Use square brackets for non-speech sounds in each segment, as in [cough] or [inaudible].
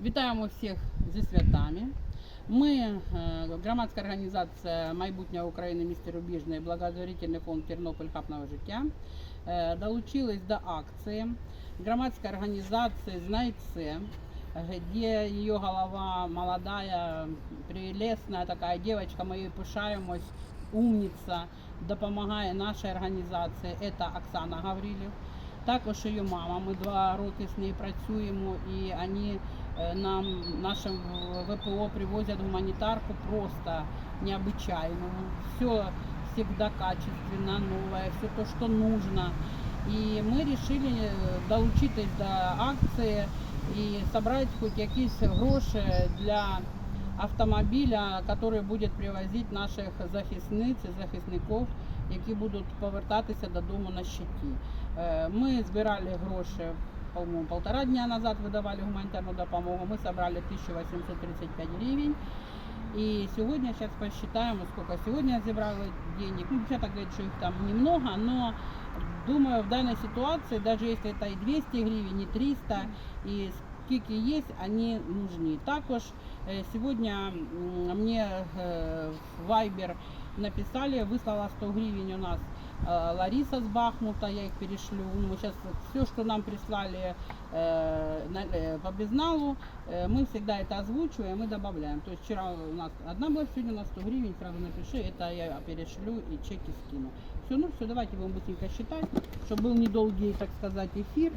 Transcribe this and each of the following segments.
Вітаємо всіх зі святами. Ми, е, громадська організація Майбутнє України місті Рубіжне і благотворительний фонд Тернопіль Хапного життя е, долучились до акції громадської організації «Знайце», где ее голова молодая, прелестная такая девочка, мы ей пишаємось, умниця, допомагає нашій організації. Это Оксана Гаврилів. Також її мама. Ми два роки з нею працюємо і вони е, нам, нашим ВПО привозят гуманитарку просто необычайную. Все всегда качественно, новое, все то, что нужно. И мы решили е, долучитись до акції і собрать хоч якісь гроші для автомобіля, який буде привозити наших захисниць і захисників, які будуть повертатися додому на щиті. Е, Ми збирали гроші, по-моєму, полтора дня назад видавали гуманітарну допомогу. Ми зібрали 1835 гривень. И сегодня, сейчас посчитаем, сколько сегодня забрали денег. Ну, вообще-то говорят, что их там немного, но думаю, в данной ситуации, даже если это и 200 гривен, и 300, и скільки есть, они нужны. Також э, сегодня м, мне э, в Viber написали, выслала 100 гривен у нас э, Лариса с Бахмута, я их перешлю. Ну, сейчас все, что нам прислали э, э, по безналу, э, мы всегда это озвучиваем и добавляем. То есть вчера у нас одна была, сегодня у нас 100 гривен, сразу напиши, это я перешлю и чеки скину. Все, ну все, давайте будем быстренько считать, чтобы был недолгий, так сказать, эфир.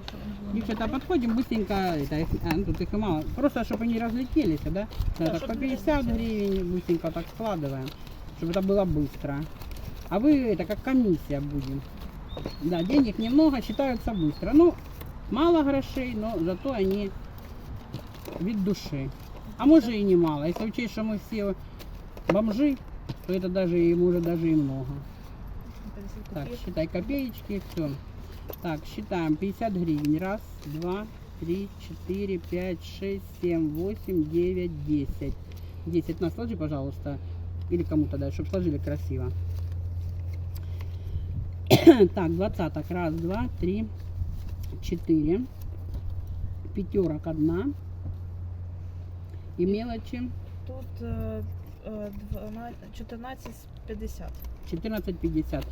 Девчата, подходим быстренько, это, их- а, ну, тут их и мало, просто чтобы они разлетелись, да? Так, чтоб по не 50 гривен быстренько так складываем, чтобы это было быстро. А вы это как комиссия будем. Да, денег немного, считаются быстро. Ну, мало грошей, но зато они від души. А может и немало. Если учесть, что мы все бомжи, то это даже и может даже и много. Так, считай копеечки, все. Так, считаем 50 гривен. Раз, два, три, четыре, пять, шесть, семь, восемь, девять, десять. Десять на пожалуйста. Или кому-то дай, чтобы сложили красиво. [coughs] Так, двадцаток. Раз, два, три, четыре. Пятерок одна. И мелочи Тут 12 14,50. 14,50.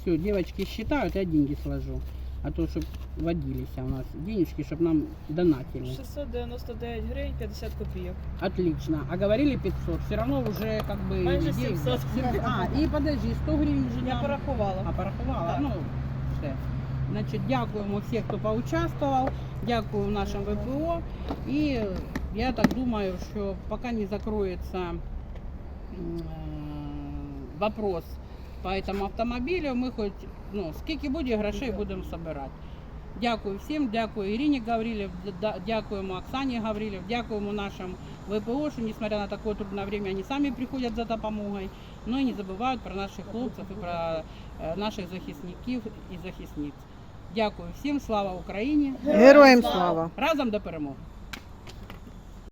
Все, девочки считают, я деньги сложу А то, чтобы водились у нас денежки, чтобы нам донатили. 699 гривень 50 копійок. Отлично. А говорили 500. Все равно уже как бы... Майже деньги. 700. Всё равно- А, и подожди, 100 гривен же Я нам- порахувала. А, порахувала? Так. Ну, все. Значить, дякуємо всіх, хто поучаствував, дякую нашим ВПО. І я так думаю, що поки не закроється м, е, вопрос по этому автомобілю, ми хоч, ну, скільки буде грошей будемо збирати. Дякую всім, дякую Ірині Гаврилів, дякуємо Оксані Гаврилів, дякуємо нашим ВПО, що несмотря на такое трудное время, они сами приходят за допомогою, но и не забывают про наших хлопців і про е, наших захисників і захисниць. Дякую всім, слава Україні! Героям слава! Разом до перемоги!